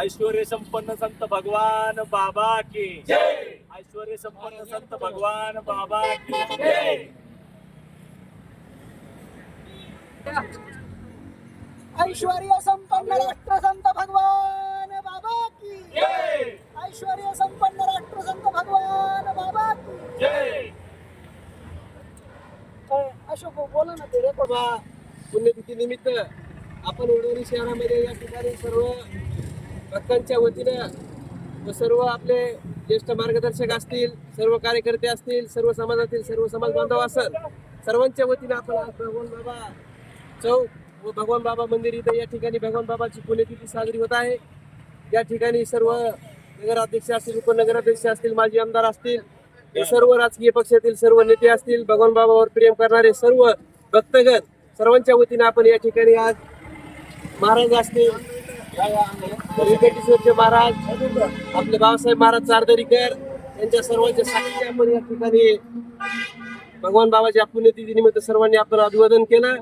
ऐश्वर्य संपन्न संत भगवान बाबा की. जय. ऐश्वर्य संपन्न संत भगवान बाबा की. जय. ऐश्वर्य संपन्न राष्ट्रसंत भगवान बाबा की. जय. ऐश्वर्य संपन्न राष्ट्रसंत भगवान बाबा की. अशोक बोला ना ते रेकॉर्ड बाबा पुण्यतिथी निमित्त आपण वडोली शहरामध्ये या ठिकाणी सर्व भक्तांच्या वतीनं व सर्व आपले ज्येष्ठ मार्गदर्शक असतील सर्व कार्यकर्ते असतील सर्व समाजातील सर्व समाज बांधव असेल सर्वांच्या वतीनं आपण भगवान बाबा चौक व भगवान बाबा मंदिर इथं या ठिकाणी भगवान बाबाची पुण्यतिथी साजरी होत आहे. या ठिकाणी सर्व नगराध्यक्ष असतील उपनगराध्यक्ष असतील माजी आमदार असतील हे सर्व राजकीय पक्षातील सर्व नेते असतील भगवान बाबावर प्रेम करणारे सर्व भक्तगण सर्वांच्या वतीनं आपण या ठिकाणी आज महाराज असतील व्यंकटेश्वरचे महाराज आपले बाबासाहेब महाराज चारदरीकर यांच्या सर्वांच्या साक्षी आपण या ठिकाणी भगवान बाबाच्या पुण्यतिथी निमित्त सर्वांनी आपण अभिवादन केलं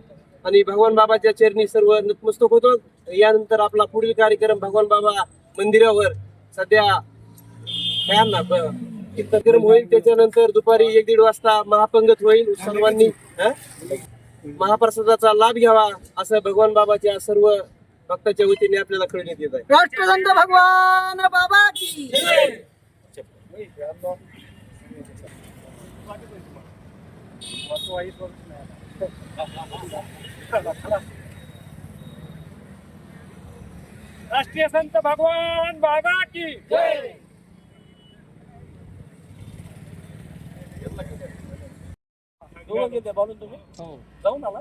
आणि भगवान बाबाच्या चरणी सर्व नतमस्तक होतो. यानंतर आपला पुढील कार्यक्रम भगवान बाबा मंदिरावर सध्या काय ना कार्यक्रम होईल. त्याच्यानंतर दुपारी एक दीड वाजता महापंगत होईल. सर्वांनी महाप्रसादाचा लाभ घ्यावा असं भगवान बाबाच्या सर्व भक्ताच्या वतीने आपल्याला कळण्यात येत आहे. राष्ट्रसंत भगवान बाबा की राष्ट्रीय संत भगवान बाबा की जय. दोघं गेले बोलून तुम्ही? जाऊन आला?